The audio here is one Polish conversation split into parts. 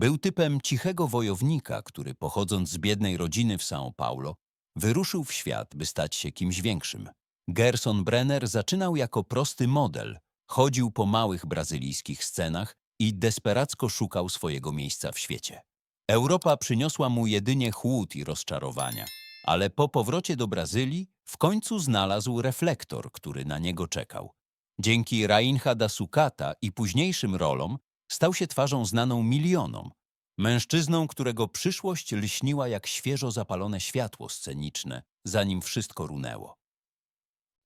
Był typem cichego wojownika, który pochodząc z biednej rodziny w São Paulo, wyruszył w świat, by stać się kimś większym. Gerson Brenner zaczynał jako prosty model, chodził po małych brazylijskich scenach i desperacko szukał swojego miejsca w świecie. Europa przyniosła mu jedynie chłód i rozczarowania, ale po powrocie do Brazylii w końcu znalazł reflektor, który na niego czekał. Dzięki Rainha da Sucata i późniejszym rolom stał się twarzą znaną milionom, mężczyzną, którego przyszłość lśniła jak świeżo zapalone światło sceniczne, zanim wszystko runęło.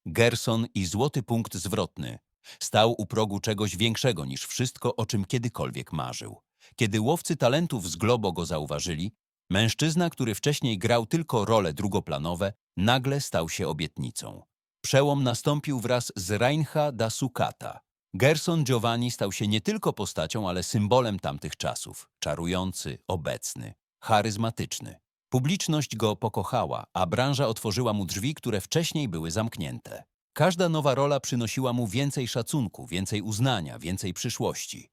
Gerson i złoty punkt zwrotny stał u progu czegoś większego niż wszystko, o czym kiedykolwiek marzył. Kiedy łowcy talentów z Globo go zauważyli, mężczyzna, który wcześniej grał tylko role drugoplanowe, nagle stał się obietnicą. Przełom nastąpił wraz z Reinha da Sucata. Gerson Giovanni stał się nie tylko postacią, ale symbolem tamtych czasów. Czarujący, obecny, charyzmatyczny. Publiczność go pokochała, a branża otworzyła mu drzwi, które wcześniej były zamknięte. Każda nowa rola przynosiła mu więcej szacunku, więcej uznania, więcej przyszłości.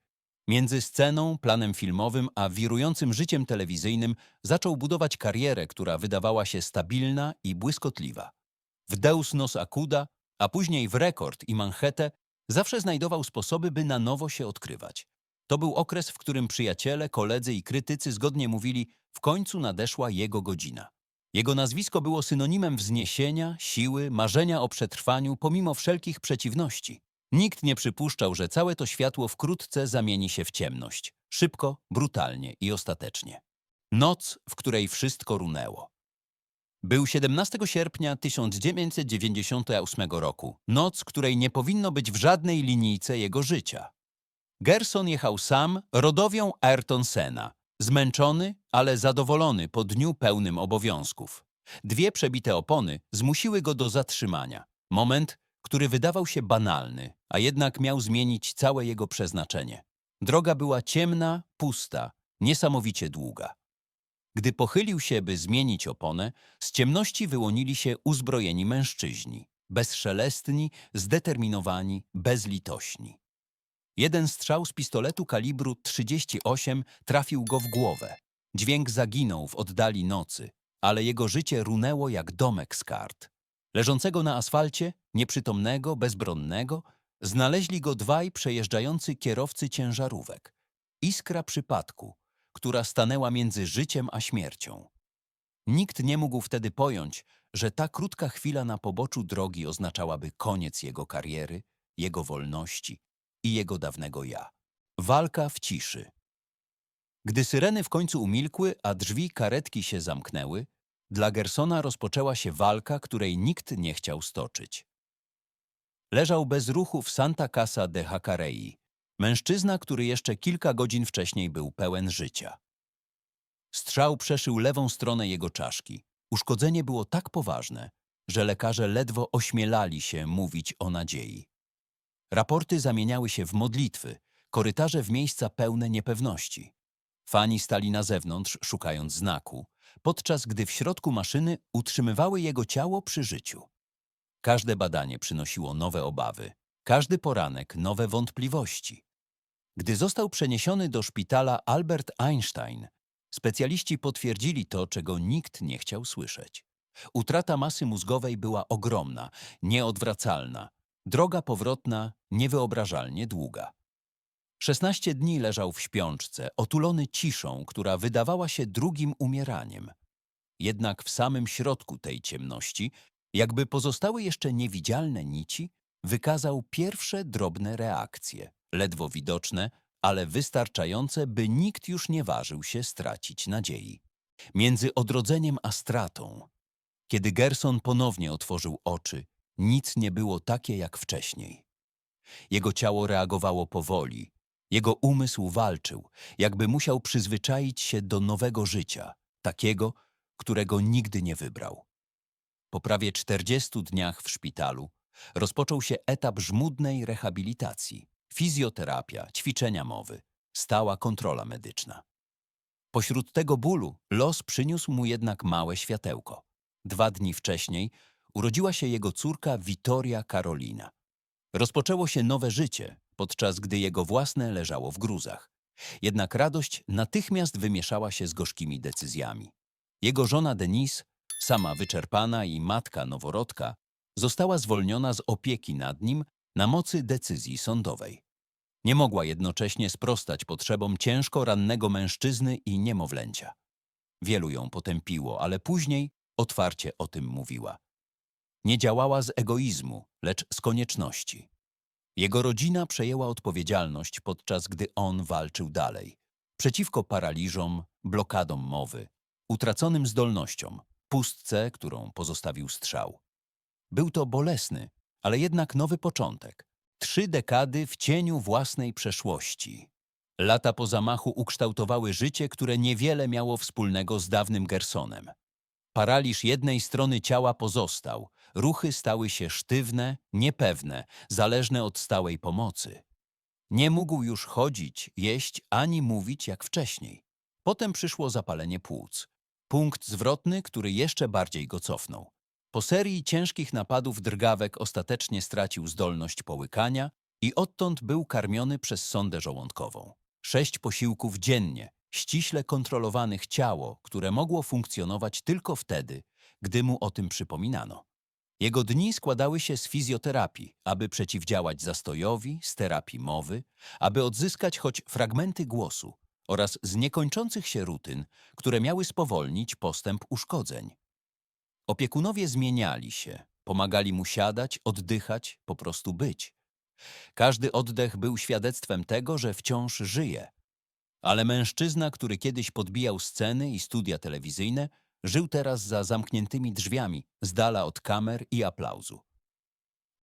Między sceną, planem filmowym, a wirującym życiem telewizyjnym zaczął budować karierę, która wydawała się stabilna i błyskotliwa. W Deus Nos Acuda, a później w Rekord i Manhattan zawsze znajdował sposoby, by na nowo się odkrywać. To był okres, w którym przyjaciele, koledzy i krytycy zgodnie mówili, w końcu nadeszła jego godzina. Jego nazwisko było synonimem wzniesienia, siły, marzenia o przetrwaniu pomimo wszelkich przeciwności. Nikt nie przypuszczał, że całe to światło wkrótce zamieni się w ciemność. Szybko, brutalnie i ostatecznie. Noc, w której wszystko runęło. Był 17 sierpnia 1998 roku, noc, której nie powinno być w żadnej linijce jego życia. Gerson jechał sam rodowią Ayrton Senna, zmęczony, ale zadowolony po dniu pełnym obowiązków. Dwie przebite opony zmusiły go do zatrzymania. Moment, który wydawał się banalny, a jednak miał zmienić całe jego przeznaczenie. Droga była ciemna, pusta, niesamowicie długa. Gdy pochylił się, by zmienić oponę, z ciemności wyłonili się uzbrojeni mężczyźni, bezszelestni, zdeterminowani, bezlitośni. Jeden strzał z pistoletu kalibru 38 trafił go w głowę. Dźwięk zaginął w oddali nocy, ale jego życie runęło jak domek z kart. Leżącego na asfalcie, nieprzytomnego, bezbronnego, znaleźli go dwaj przejeżdżający kierowcy ciężarówek. Iskra przypadku, która stanęła między życiem a śmiercią. Nikt nie mógł wtedy pojąć, że ta krótka chwila na poboczu drogi oznaczałaby koniec jego kariery, jego wolności i jego dawnego ja. Walka w ciszy. Gdy syreny w końcu umilkły, a drzwi karetki się zamknęły, dla Gersona rozpoczęła się walka, której nikt nie chciał stoczyć. Leżał bez ruchu w Santa Casa de Jacarei, mężczyzna, który jeszcze kilka godzin wcześniej był pełen życia. Strzał przeszył lewą stronę jego czaszki. Uszkodzenie było tak poważne, że lekarze ledwo ośmielali się mówić o nadziei. Raporty zamieniały się w modlitwy, korytarze w miejsca pełne niepewności. Fani stali na zewnątrz, szukając znaku, podczas gdy w środku maszyny utrzymywały jego ciało przy życiu. Każde badanie przynosiło nowe obawy, każdy poranek nowe wątpliwości. Gdy został przeniesiony do szpitala Albert Einstein, specjaliści potwierdzili to, czego nikt nie chciał słyszeć. Utrata masy mózgowej była ogromna, nieodwracalna, droga powrotna niewyobrażalnie długa. 16 dni leżał w śpiączce, otulony ciszą, która wydawała się drugim umieraniem. Jednak w samym środku tej ciemności, jakby pozostały jeszcze niewidzialne nici, wykazał pierwsze drobne reakcje, ledwo widoczne, ale wystarczające, by nikt już nie ważył się stracić nadziei. Między odrodzeniem a stratą, kiedy Gerson ponownie otworzył oczy, nic nie było takie jak wcześniej. Jego ciało reagowało powoli, jego umysł walczył, jakby musiał przyzwyczaić się do nowego życia, takiego, którego nigdy nie wybrał. Po prawie 40 dniach w szpitalu rozpoczął się etap żmudnej rehabilitacji, fizjoterapia, ćwiczenia mowy, stała kontrola medyczna. Pośród tego bólu los przyniósł mu jednak małe światełko. Dwa dni wcześniej urodziła się jego córka Witoria Karolina. Rozpoczęło się nowe życie, podczas gdy jego własne leżało w gruzach. Jednak radość natychmiast wymieszała się z gorzkimi decyzjami. Jego żona Denise, sama wyczerpana i matka noworodka, została zwolniona z opieki nad nim na mocy decyzji sądowej. Nie mogła jednocześnie sprostać potrzebom ciężko rannego mężczyzny i niemowlęcia. Wielu ją potępiło, ale później otwarcie o tym mówiła. Nie działała z egoizmu, lecz z konieczności. Jego rodzina przejęła odpowiedzialność, podczas gdy on walczył dalej. Przeciwko paraliżom, blokadom mowy, utraconym zdolnościom, pustce, którą pozostawił strzał. Był to bolesny, ale jednak nowy początek. Trzy dekady w cieniu własnej przeszłości. Lata po zamachu ukształtowały życie, które niewiele miało wspólnego z dawnym Gersonem. Paraliż jednej strony ciała pozostał, ruchy stały się sztywne, niepewne, zależne od stałej pomocy. Nie mógł już chodzić, jeść ani mówić jak wcześniej. Potem przyszło zapalenie płuc. Punkt zwrotny, który jeszcze bardziej go cofnął. Po serii ciężkich napadów drgawek ostatecznie stracił zdolność połykania i odtąd był karmiony przez sondę żołądkową. Sześć posiłków dziennie, ściśle kontrolowanych ciało, które mogło funkcjonować tylko wtedy, gdy mu o tym przypominano. Jego dni składały się z fizjoterapii, aby przeciwdziałać zastojowi, z terapii mowy, aby odzyskać choć fragmenty głosu oraz z niekończących się rutyn, które miały spowolnić postęp uszkodzeń. Opiekunowie zmieniali się, pomagali mu siadać, oddychać, po prostu być. Każdy oddech był świadectwem tego, że wciąż żyje. Ale mężczyzna, który kiedyś podbijał sceny i studia telewizyjne, żył teraz za zamkniętymi drzwiami, z dala od kamer i aplauzu.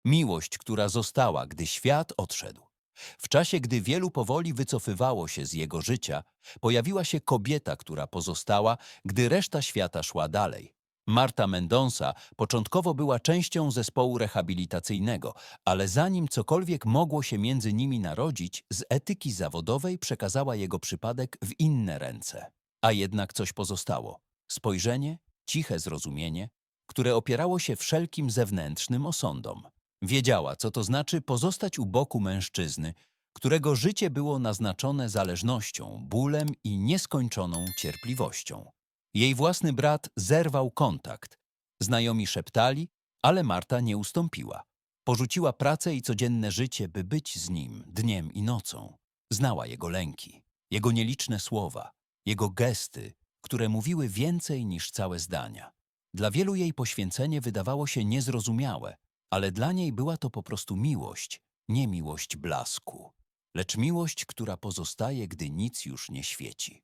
Miłość, która została, gdy świat odszedł. W czasie, gdy wielu powoli wycofywało się z jego życia, pojawiła się kobieta, która pozostała, gdy reszta świata szła dalej. Marta Mendonça początkowo była częścią zespołu rehabilitacyjnego, ale zanim cokolwiek mogło się między nimi narodzić, z etyki zawodowej przekazała jego przypadek w inne ręce. A jednak coś pozostało. Spojrzenie, ciche zrozumienie, które opierało się wszelkim zewnętrznym osądom. Wiedziała, co to znaczy pozostać u boku mężczyzny, którego życie było naznaczone zależnością, bólem i nieskończoną cierpliwością. Jej własny brat zerwał kontakt. Znajomi szeptali, ale Marta nie ustąpiła. Porzuciła pracę i codzienne życie, by być z nim dniem i nocą. Znała jego lęki, jego nieliczne słowa, jego gesty, które mówiły więcej niż całe zdania. Dla wielu jej poświęcenie wydawało się niezrozumiałe, ale dla niej była to po prostu miłość, nie miłość blasku, lecz miłość, która pozostaje, gdy nic już nie świeci.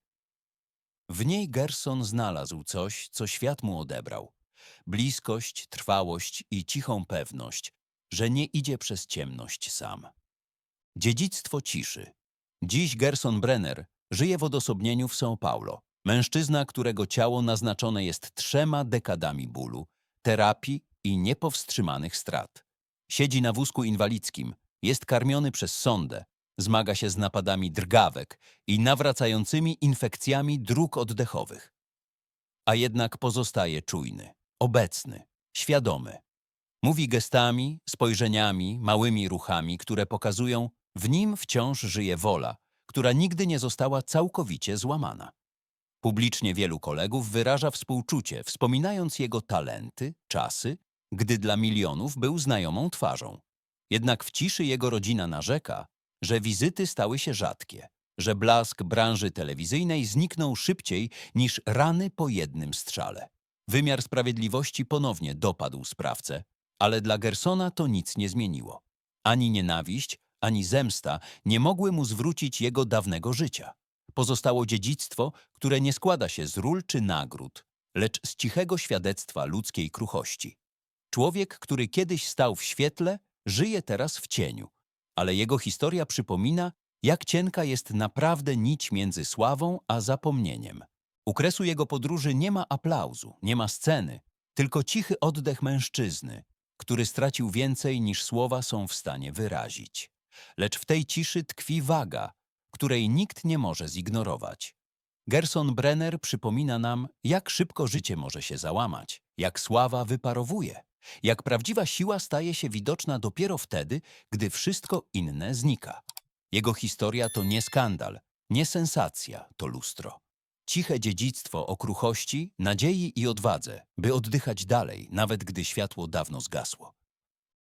W niej Gerson znalazł coś, co świat mu odebrał. Bliskość, trwałość i cichą pewność, że nie idzie przez ciemność sam. Dziedzictwo ciszy. Dziś Gerson Brenner żyje w odosobnieniu w São Paulo. Mężczyzna, którego ciało naznaczone jest trzema dekadami bólu, terapii i niepowstrzymanych strat. Siedzi na wózku inwalidzkim, jest karmiony przez sondę, zmaga się z napadami drgawek i nawracającymi infekcjami dróg oddechowych. A jednak pozostaje czujny, obecny, świadomy. Mówi gestami, spojrzeniami, małymi ruchami, które pokazują, w nim wciąż żyje wola, która nigdy nie została całkowicie złamana. Publicznie wielu kolegów wyraża współczucie, wspominając jego talenty, czasy, gdy dla milionów był znajomą twarzą. Jednak w ciszy jego rodzina narzeka, że wizyty stały się rzadkie, że blask branży telewizyjnej zniknął szybciej niż rany po jednym strzale. Wymiar sprawiedliwości ponownie dopadł sprawcę, ale dla Gersona to nic nie zmieniło. Ani nienawiść, ani zemsta nie mogły mu zwrócić jego dawnego życia. Pozostało dziedzictwo, które nie składa się z ról czy nagród, lecz z cichego świadectwa ludzkiej kruchości. Człowiek, który kiedyś stał w świetle, żyje teraz w cieniu, ale jego historia przypomina, jak cienka jest naprawdę nić między sławą a zapomnieniem. U kresu jego podróży nie ma aplauzu, nie ma sceny, tylko cichy oddech mężczyzny, który stracił więcej niż słowa są w stanie wyrazić. Lecz w tej ciszy tkwi waga, której nikt nie może zignorować. Gerson Brenner przypomina nam, jak szybko życie może się załamać, jak sława wyparowuje, jak prawdziwa siła staje się widoczna dopiero wtedy, gdy wszystko inne znika. Jego historia to nie skandal, Nie sensacja to lustro. Ciche dziedzictwo o kruchości, nadziei i odwadze, by oddychać dalej, nawet gdy światło dawno zgasło.